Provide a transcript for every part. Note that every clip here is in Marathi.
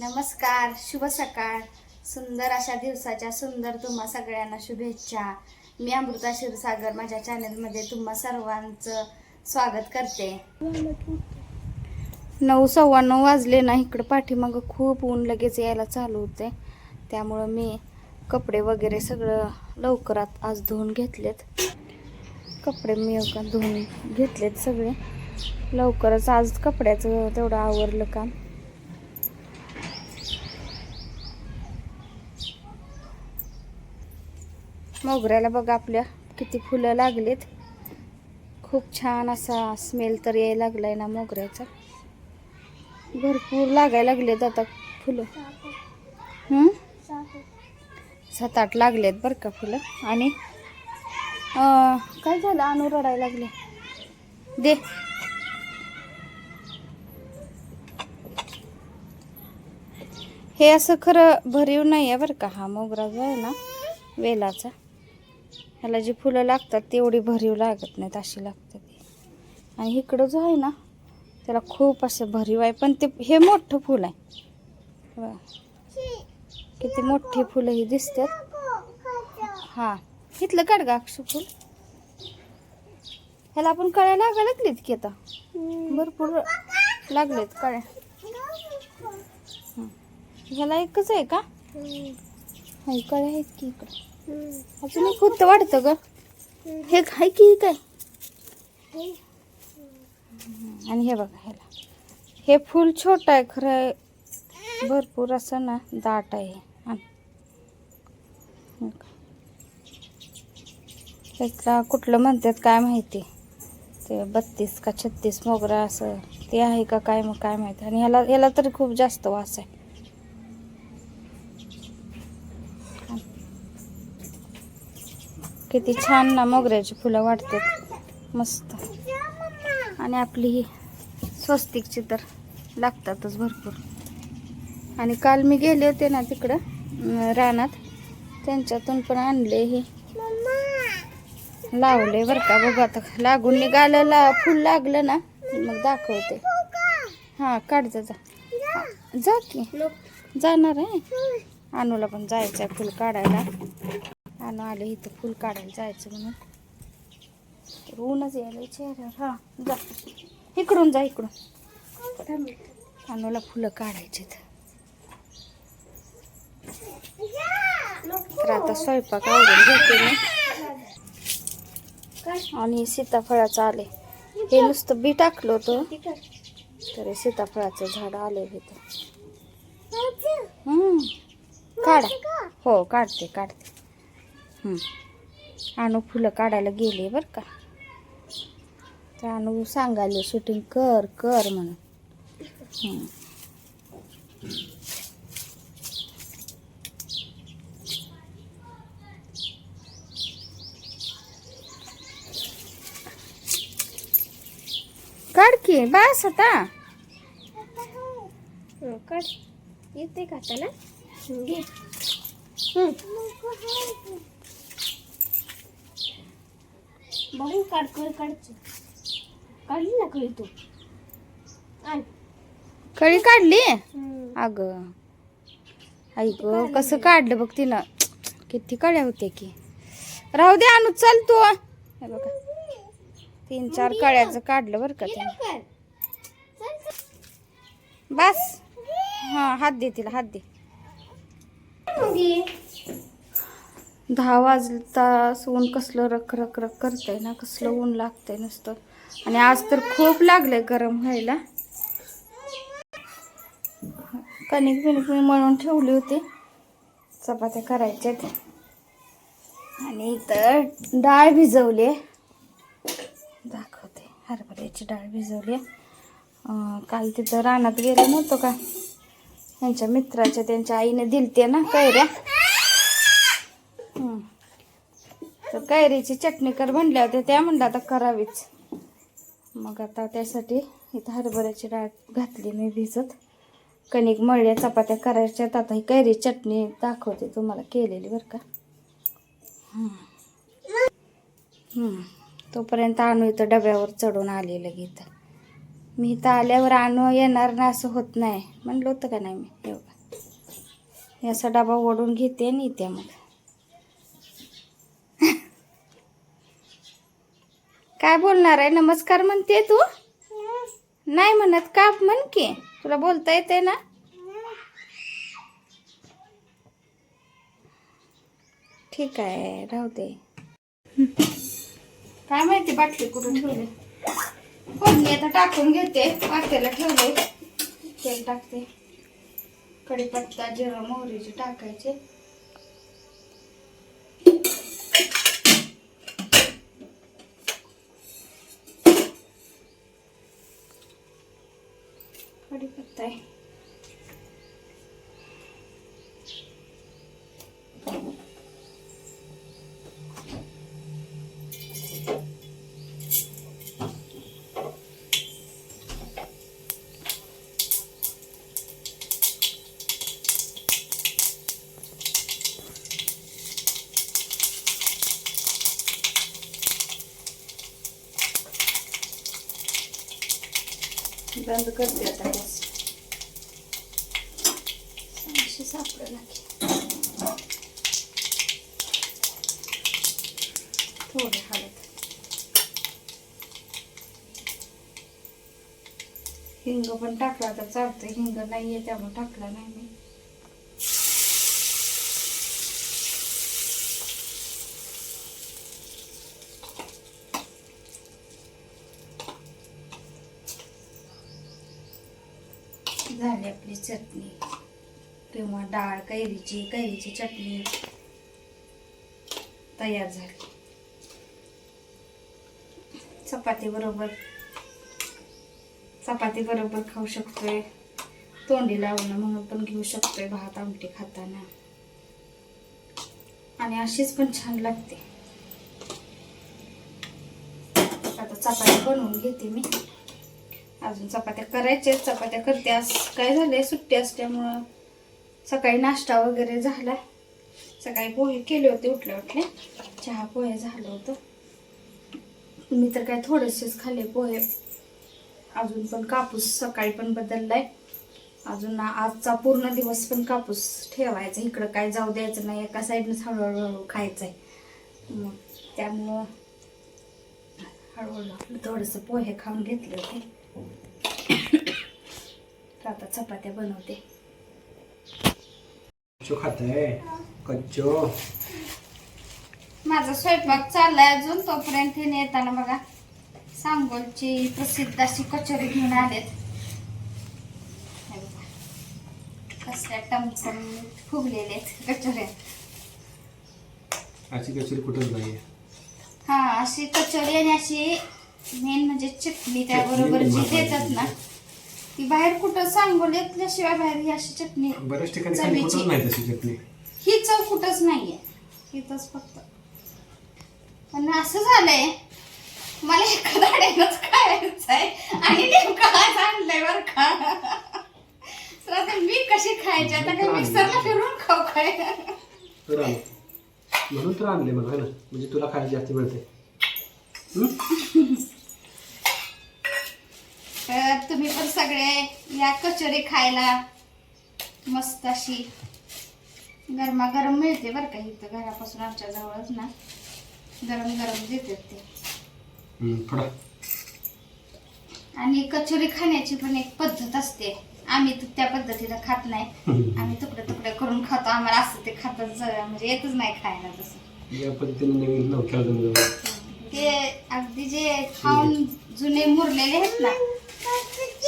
नमस्कार शुभ सकाळ. सुंदर अशा दिवसाच्या सुंदर तुम्हा सगळ्यांना शुभेच्छा. मी अमृता क्षीरसागर माझ्या चॅनलमध्ये तुम्हा सर्वांचं स्वागत करते. नऊ सव्वा नऊ वाजले ना इकडं पाठीमागं खूप ऊन लगेच यायला चालू होते. त्यामुळं मी कपडे वगैरे सगळं लवकरात आज धुवून घेतलेत. कपडे मी का धुवून घेतलेत सगळे. लवकरच आज कपड्याचं तेवढं आवरलं काम. मोगऱ्याला बघा आपल्या किती फुलं लागलेत. खूप छान असा स्मेल तर यायला लागलाय ना मोगऱ्याचा. भरपूर लागायला लागलेत आता फुलं. सात आठ लागलेत बरं का फुलं. आणि काय झालं? अनु रडायला लागले. दे. हे असं खरं भरीव नाही आहे बरं का हा मोगरा जो आहे ना वेलाचा. ह्याला जी फुलं लागतात तेवढी भरीव लागत नाहीत अशी लागतात ती. आणि इकडं जो आहे ना त्याला खूप असं भरीव आहे. पण ते हे मोठं फुल आहे. बघा. किती मोठी फुलं ही दिसतात. हां. इथलं काढ गा अक्षु फुल. ह्याला आपण कळ्या लागलीत की आता? भरपूर लागलेत कळ्या. ह्याला एकच आहे का? कळ्या आहेत की इकडं? अजून एक होतं वाटतं ग. हे काय की काय? आणि हे बघा ह्याला. हे फुल छोटं आहे खरं भरपूर असं ना दाट आहे आण. का. कुठलं म्हणतात काय माहिती? ते बत्तीस का छत्तीस मोगरा असं. ते आहे का काय मग काय माहिती. आणि ह्याला ह्याला तरी खूप जास्त वास आहे. किती छान ना मोगऱ्याची फुलं वाटतात. मस्त. आणि आपली ही स्वस्तिकची तर लागतातच भरपूर. आणि काल मी गेले होते ना तिकडं रानात. त्यांच्यातून पण आणले हे. लावले बरं का बघू आता. लागून निघालं ला फुल लागलं ना मग दाखवते. हां काढ जा जा. जा की. जाणार आहे. अनुला पण जायचं आहे फुल काढायला. अनु आले इथं फुल काढायला जायचं म्हणून. तर ऊनच यायला चेहऱ्यावर हा जा. इकडून जा इकडून. अनुला फुलं काढायचे तर आता स्वयंपाक आवडून घेते मी. आणि सीताफळाचं आले हे नुसतं बी टाकलं होतं. तर सीताफळाचं झाड आले तिथं काढा. हो काढते काढते. अनु फुलं काढायला गेले बरं का. तर अनु सांगाले शूटिंग कर कर म्हणून. काढ की बस आता. काढ. येते का त्याला घे. बघू काढ कळ काढची काढली ना कळी तू? आण. कळी काढली? अग. आई ग कसं काढलं बघ तिनं. किती कळ्या होते की. राहू दे आणू चल तू. बघा. तीन चार कळ्याचं काढलं बरं का तिनं. कर बस. हा हात दे तिला हात दे. दहा वाजता ऊन कसलं रख रख रख करतंय ना कसलं ऊन लागतंय नुसतं. आणि आज तर खूप लागलंय गरम व्हायला. कणिक बिनिक मी मळून ठेवली होती. चपात्या करायच्या ते आणि इथं डाळ भिजवली दाखवते हरभऱ्याची डाळ भिजवली काल तिथं रानात गेलो नव्हतो का? त्यांच्या मित्राच्या त्यांच्या आईने दिलते ना कैऱ्या. तर कैरीची चटणी कर म्हणल्या होत्या त्या म्हणलं आता करावीच. मग आता त्यासाठी इथं हरभऱ्याची डाळ घातली मी भिजत. कणिक मळल्या चपात्या करायच्यात आता ही कैरी चटणी दाखवते तुम्हाला केलेली बरं का. तोपर्यंत आणू इथं डब्यावर चढून आलेलं इथं मी इथं आल्यावर आणू येणार ना असं होत नाही. म्हणलं होतं का नाही मी? एवढं याचा डबा ओढून घेते आणि येते मग. काय बोलणार आहे? नमस्कार म्हणते तू? नाही म्हणत का? म्हण की. तुला बोलता येते ना? ठीक आहे राहू दे. काय माहिती बाटली कुठून ठेवली? फोडणी आता टाकून घेते. पातेला ठेवले तेल टाकते. कढीपत्ता जिरं मोहरीचे टाकायचे. कढीपत्ता आहे. बंद करते आता गॅस अशी सापडायला थोडे हळद. हिंग पण टाकला तर चालतं हिंग नाहीये त्यामुळे टाकला नाही मी. झाली आपली चटणी. किंवा डाळ कैरीची कैरीची चटणी तयार झाली. चपाती बरोबर चपाती बरोबर खाऊ शकतोय. तोंडी लावणं म्हणून पण घेऊ शकतोय भात आमटी खाताना. आणि अशीच पण छान लागते. आता चपाती बनवून घेते मी. अजून चपात्या करायच्या चपात्या करते. आज काय झालंय? सुट्टी असल्यामुळं सकाळी नाश्ता वगैरे झाला. सकाळी पोहे केले होते उठल्या उठल्या. चहा पोहे झालं होतं. मी तर काय थोडेसेच खाल्ले पोहे. अजून पण कापूस सकाळी पण बदललाय. अजून आजचा पूर्ण दिवस पण कापूस ठेवायचा. इकडं काय जाऊ द्यायचं नाही. एका साईडनंच हळूहळू खायचं आहे मग त्यामुळं हळूहळू थोडंसं पोहे खाऊन घेतले होते. आता चपात्या बनवते. कच्चो खाताय? कच्चो. माझा स्वयंपाक चाललाय अजून तोपर्यंत येताना बघा. सांगोलची प्रसिद्ध अशी कचोरी घेऊन आलेत. हे बघा. कसल्या टमटम फुगलेले आहेत कचोऱ्या. अशी कचोरी कुठंच नाही हा अशी कचोरी आणि अशी मेन म्हणजे चटणी त्याबरोबर चटणी जी. देतात ना ती बाहेर कुठं सांगोलीतल्याशिवाय बाहेर ही अशी चटणी बऱ्याच ठिकाणी खाली चवीची. कुठंच नाही तशी चटणी. ही चव कुठंच नाहीये. इथंच फक्त. पण असं झालंय मला एका धाड्यानंच खायचंय आणि नेमकं आज आणलंय बर का. तर आता मी कशी खायची? आता काय मिक्सरला फिरून खाऊ काय? तर आलं म्हणून तर आणले मला है ना? म्हणजे तुला खायला जास्त मिळते? तर तुम्ही पण सगळे या कचोरी खायला मस्त अशी गरमागरम मिळते बरं का इथं घरापासून आमच्या जवळच ना. गरम गरम देतात ते. आणि कचोरी खाण्याची पण एक पद्धत असते. आम्ही तर त्या पद्धतीनं खात नाही. आम्ही तुकडे तुकडे करून खातो. आम्हाला असं ते खातच म्हणजे येतच नाही खायला तसं. या पद्धतीने नवीन ते अगदी जे खाऊन जुने मुरलेले आहेत ना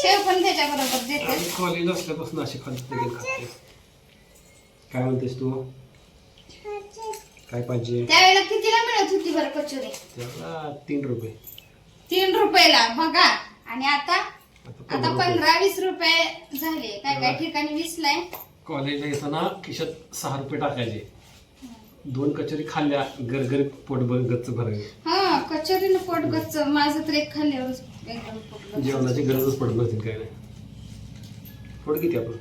शेव पण त्याच्या बरोबर देते आम्ही कॉलेज असल्यापासून अशी खात. काय म्हणतेस तू? काय पाहिजे? त्यावेळेला कितीला मिळत होती बरं कचोरी? त्याला तीन रुपये. तीन रुपयाला बघा. आणि आता? आता आता पंधरा रुपये. पंधरा वीस रुपये झाले. काय काय ठिकाणी वीस ला आहे? कॉलेजला येताना खिशात सहा रुपये टाकायचे. दोन कचोरी खाल्ल्या गरगरीत पोट भर गच्च भरायचे हा कचोरीनं पोट गच्च. माझं तर एक खाल्ल्यावरच एकदम पोट गच्च. जेवणाची गरजच पडत नसतील काय नाही. पोट किती आपण?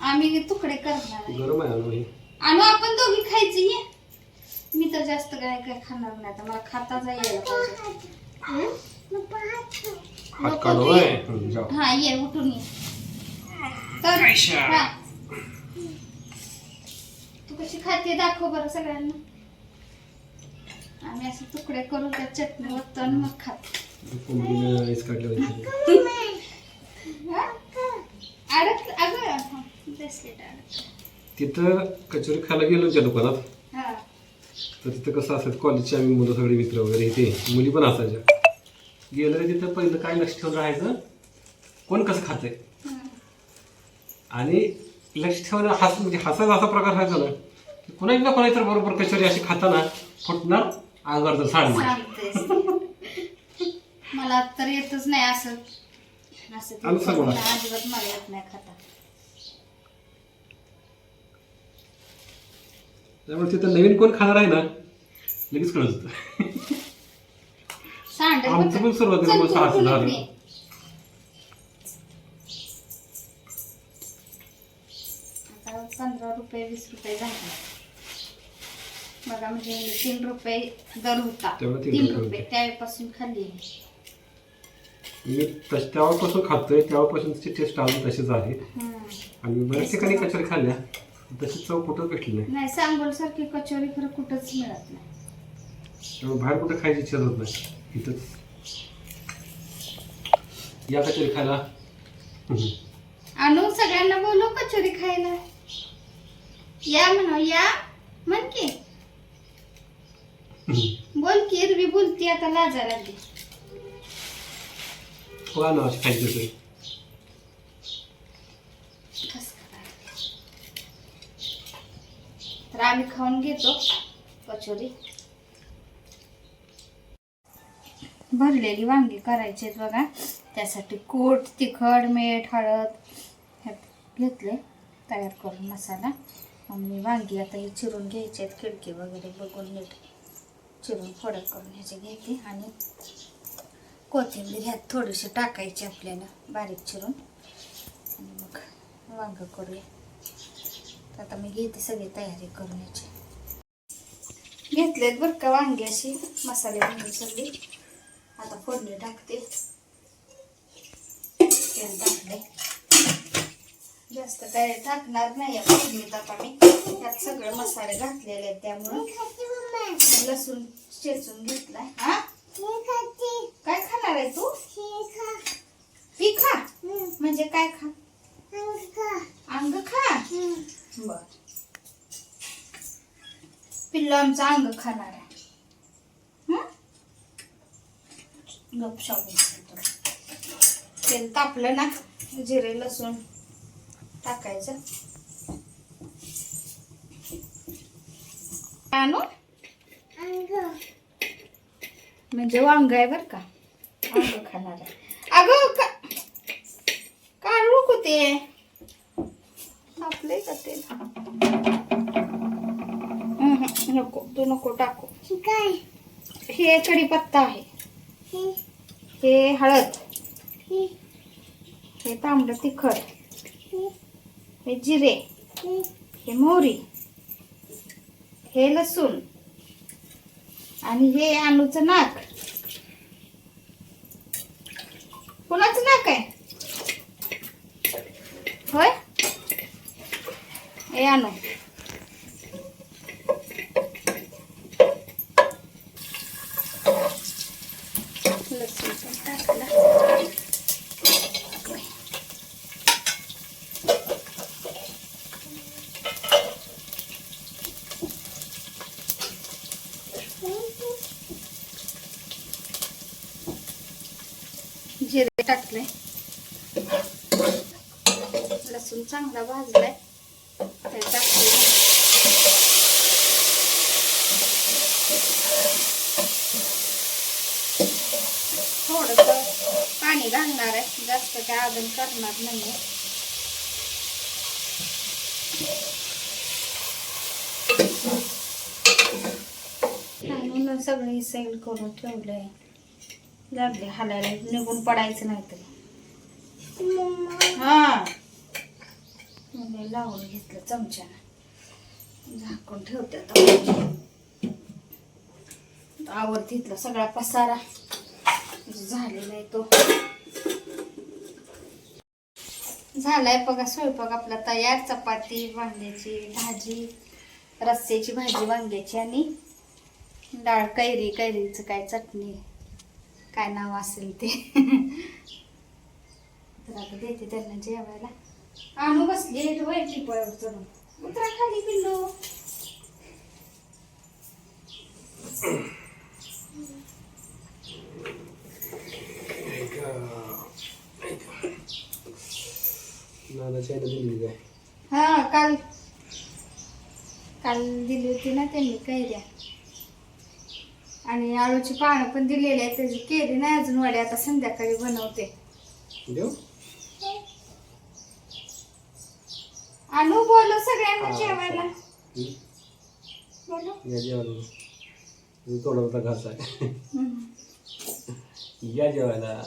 आम्ही तुकडे करणार आहे. गरम आहे अजून हे. आणू आपण दोघी खायची ये. मी तर जास्त काय काय खाणार नाही आता. मला खाता यायला पाहिजे. हात काढू होय. हं, जाऊ. हा ये उठून ये. तर. हा. तू कशी खाते दाखव बरं सगळ्यांना. आम्ही असे तुकडे करून त्या चटणी आणि मग खातो. तिथं कचोरी खायला गेलो त्या दुकानात. हा. तर तिथं कसं असायचं कॉलेजचे आम्ही मुलं सगळे मित्र वगैरे इथे मुली पण असायच्या. गेलं रे तिथं पहिलं काय लक्ष ठेवून राहायचं कोण कसं हम्म. आणि लक्ष ठेवणं हस म्हणजे हसायचा असा प्रकार व्हायचा ना की कोणाची ना कोणाची तर बरोबर कचोरी अशी खाताना फुटणार अंगावर तर साडणार. सांगतेस. मला तर येतच नाही असं. असं ते आम्ही सांगू ना. अजिबात मला येत नाही खाता. त्यामुळे तिथं नवीन कोण खाणार आहे ना लगेच कळत होतं. सांडल आमचं पण सुरुवातीला मग झालं. पंधरा रुपये वीस रुपये झाले. बघा म्हणजे तीन रुपये दर होता तीन रुपये. त्यावेळेपासून खाल्ली मी. मी तश तेव्हापासून खातोय तेव्हापासून त्याची टेस्ट अजून तशीच आहे. आणि बऱ्याच ठिकाणी कचोरी खाल्ल्या तशी चव कुठं भेटली नाही. सांगोल सारखी कचोरी खरं कुठंच मिळत नाही. बाहेर कुठं खायची इच्छा होत नाही. इथंच. या कचोरी खायला हम्म. आणू सगळ्यांना बोलू कचोरी खायला या म्हणा या. म्हण की. बोल की एरवी बोलती आता लाजा लागली तर आम्ही खाऊन घेतो कचोरी. भरलेली वांगी करायची आहेत बघा. त्यासाठी कूट तिखट मीठ हळद हे घेतले तयार करून मसाला. आणि वांगी आता ही चिरून घ्यायचे आहेत खिडकी वगैरे बघून नीट चिरून फोडक करून ह्याचे घेते आणि कोथिंबीर ह्यात थोडीशी टाकायची आपल्याला बारीक चिरून. आणि मग वांग करूया. तर आता मी घेते सगळी तयारी करून याची घेतलेत बरं का वांगी अशी मसाले वांगी सगळी. आता फोडणी टाकते. तेल टाकले जास्त काय टाकणार नाही फोडणीत आता मी. त्यात सगळे मसाले घातलेले आहेत त्यामुळं. लसूण चेचून घेतलाय. हा? काय खाणार आहे तू? पी खा. म्हणजे काय खा? अंग खा. बर. पिल्लू आमचं अंग खाणार आहे. हं? गप शाबून खातो. तेल तापलं ना जिरे लसूण. टाकायचं. आणू? म्हणजे वांग आहे बर का. वांग खाणार आहे. अगं का काढू नको ते? तापलंय का ते? नको तू नको टाकू. हे कढीपत्ता आहे. हे? हळद. हे? तांबडं तिखट. हे जिरे हे मोहरी हे लसूण आणि हे आणूचं नाक कुणाचं नाक आहे? होय? हे आणू लसूण पण टाकला जिरे टाकले. लसूण चांगला भाजलाय. ते टाकले थोडस पाणी घालणार आहे. जास्त काय अजून करणार नाही सगळी सेल करून ठेवलंय. लागले हालायला निघून पडायचं नाही तरी हा. लावून घेतलं चमच्यानं. झाकून ठेवते आता. आवडती सगळा पसारा झालेला आहे तो. झालाय बघा स्वयंपाक आपला तयार. चपाती वांग्याची भाजी रस्स्याची भाजी वांग्याची आणि डाळ कैरी कैरीचं काय चटणी. काय नाव असेल ते? तर आता देते त्यांना जेवायला. आणू बसली वय टिपळ चढून उतरा खाली पिल्लू. नानाच्या आईला दिली काय हा काल काल दिली होती ना त्यांनी कैऱ्या. आणि आळूची पानं पण दिलेली आहेत. त्याची केली नाही अजून वडे आता संध्याकाळी बनवते. देऊ? आणू बोलू सगळ्यांना जेवायला? बोलू. या जेवायला. घास आहे. या जेवायला.